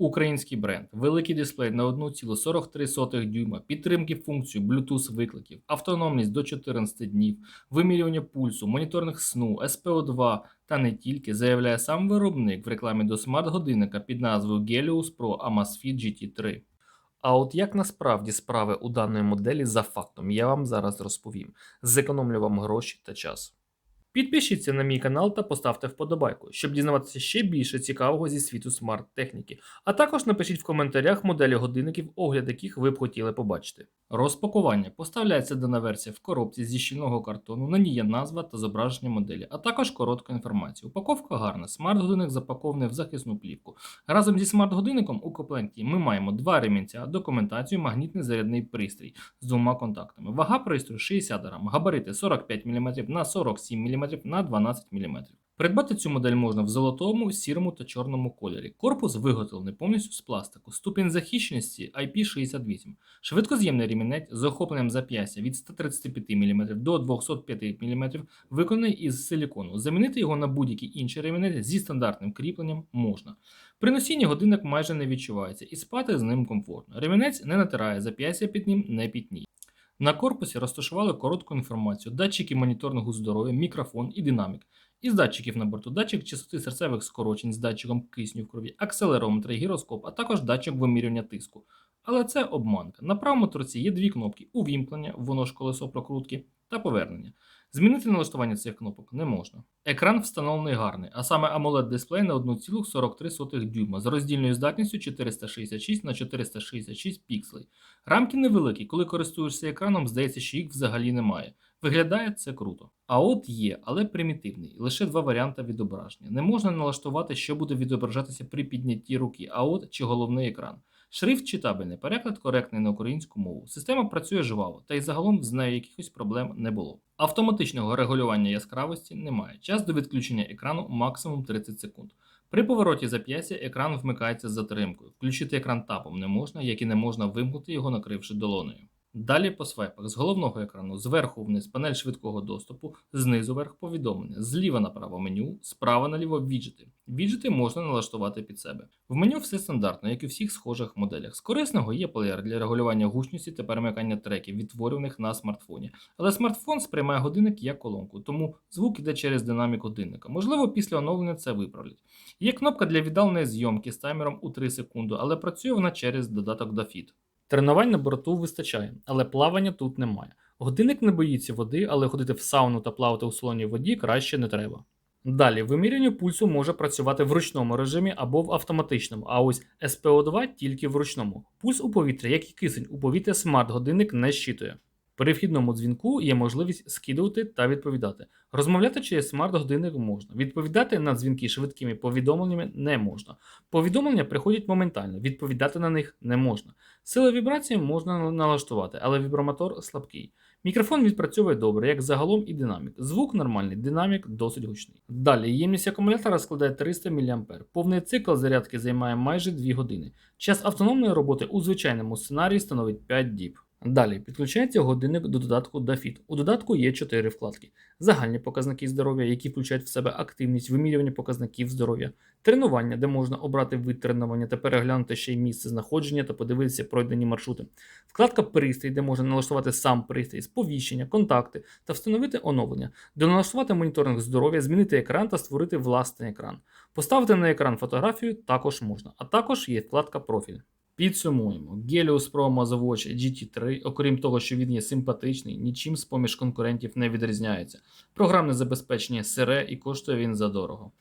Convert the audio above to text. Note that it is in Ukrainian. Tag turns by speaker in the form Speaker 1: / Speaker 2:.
Speaker 1: Український бренд, великий дисплей на 1,43 дюйма, підтримки функцій Bluetooth викликів, автономність до 14 днів, вимірювання пульсу, моніторинг сну, SPO2 та не тільки заявляє сам виробник в рекламі до смарт-годинника під назвою Helios Pro Amazfit GT3. А от як насправді справи у даної моделі за фактом, я вам зараз розповім. Зекономлю вам гроші та час. Підпишіться на мій канал та поставте вподобайку, щоб дізнаватися ще більше цікавого зі світу смарт-техніки. А також напишіть в коментарях моделі годинників, огляд яких ви б хотіли побачити. Розпакування поставляється дана версія в коробці зі щільного картону. На ній є назва та зображення моделі, а також коротка інформація. Упаковка гарна. Смарт-годинник запакований в захисну плівку. Разом зі смарт-годинником у комплекті ми маємо два ремінця, документацію, магнітний зарядний пристрій з двома контактами. Вага пристрою 60 грам, габарити 45 мм на 47 мм на 12 мм. Придбати цю модель можна в золотому, сірому та чорному кольорі. Корпус виготовлений повністю з пластику. Ступінь захищеності IP68. Швидкоз'ємний ремінець з охопленням зап'ястя від 135 мм до 205 мм виконаний із силікону. Замінити його на будь-який інший ремінець зі стандартним кріпленням можна. При носінні годинник майже не відчувається і спати з ним комфортно. Ремінець не натирає, зап'ястя під ним не пітніє. На корпусі розташували коротку інформацію, датчики моніторингу здоров'я, мікрофон і динамік. Із датчиків на борту датчик частоти серцевих скорочень з датчиком кисню в крові, акселерометр і гіроскоп, а також датчик вимірювання тиску. Але це обманка. На правому торці є дві кнопки: увімкнення, воно ж колесо прокрутки, та повернення. Змінити налаштування цих кнопок не можна. Екран встановлений гарний, а саме AMOLED дисплей на 1,43 дюйма з роздільною здатністю 466 на 466 пікселей. Рамки невеликі, коли користуєшся екраном, здається, що їх взагалі немає. Виглядає це круто. А от є, але примітивний, лише два варіанти відображення. Не можна налаштувати, що буде відображатися при піднятті руки, а от чи головний екран. Шрифт читабельний, переклад коректний на українську мову. Система працює жваво, та й загалом з нею якихось проблем не було. Автоматичного регулювання яскравості немає. Час до відключення екрану максимум 30 секунд. При повороті зап'ястя екран вмикається з затримкою. Включити екран тапом не можна, як і не можна вимкнути його, накривши долонею. Далі по свайпах з головного екрану зверху вниз панель швидкого доступу, знизу вверх повідомлення, зліва направо меню, справа наліво віджити. Віджити можна налаштувати під себе. В меню все стандартно, як і у всіх схожих моделях. З корисного є плеєр для регулювання гучності та перемикання треків, відтворюваних на смартфоні. Але смартфон сприймає годинник як колонку, тому звук іде через динамік годинника. Можливо, після оновлення це виправлять. Є кнопка для віддаленої зйомки з таймером у 3 секунди, але працює вона через додаток DaFit. Тренувань на борту вистачає, але плавання тут немає. Годинник не боїться води, але ходити в сауну та плавати у солоній воді краще не треба. Далі, вимірювання пульсу може працювати в ручному режимі або в автоматичному, а ось СПО2 тільки в ручному. Пульс у повітря, як і кисень у повітря, смарт-годинник не щитує. При вхідному дзвінку є можливість скидувати та відповідати. Розмовляти через смарт-годинник можна. Відповідати на дзвінки швидкими повідомленнями не можна. Повідомлення приходять моментально, відповідати на них не можна. Сили вібрації можна налаштувати, але вібромотор слабкий. Мікрофон відпрацьовує добре, як загалом і динамік. Звук нормальний, динамік досить гучний. Далі ємність акумулятора складає 300 мА. Повний цикл зарядки займає майже 2 години. Час автономної роботи у звичайному сценарії становить 5 діб. Далі підключається годинник до додатку DaFit. У додатку є 4 вкладки: загальні показники здоров'я, які включають в себе активність, вимірювання показників здоров'я, тренування, де можна обрати вид тренування та переглянути ще й місце знаходження та подивитися пройдені маршрути. Вкладка Пристрій, де можна налаштувати сам пристрій, сповіщення, контакти та встановити оновлення, де налаштувати моніторинг здоров'я, змінити екран та створити власний екран. Поставити на екран фотографію також можна, а також є вкладка Профіль. Підсумуємо, Геліус Pro Amazwatch GT3, окрім того, що він є симпатичний, нічим з поміж конкурентів не відрізняється. Програмне забезпечення сире і коштує він задорого.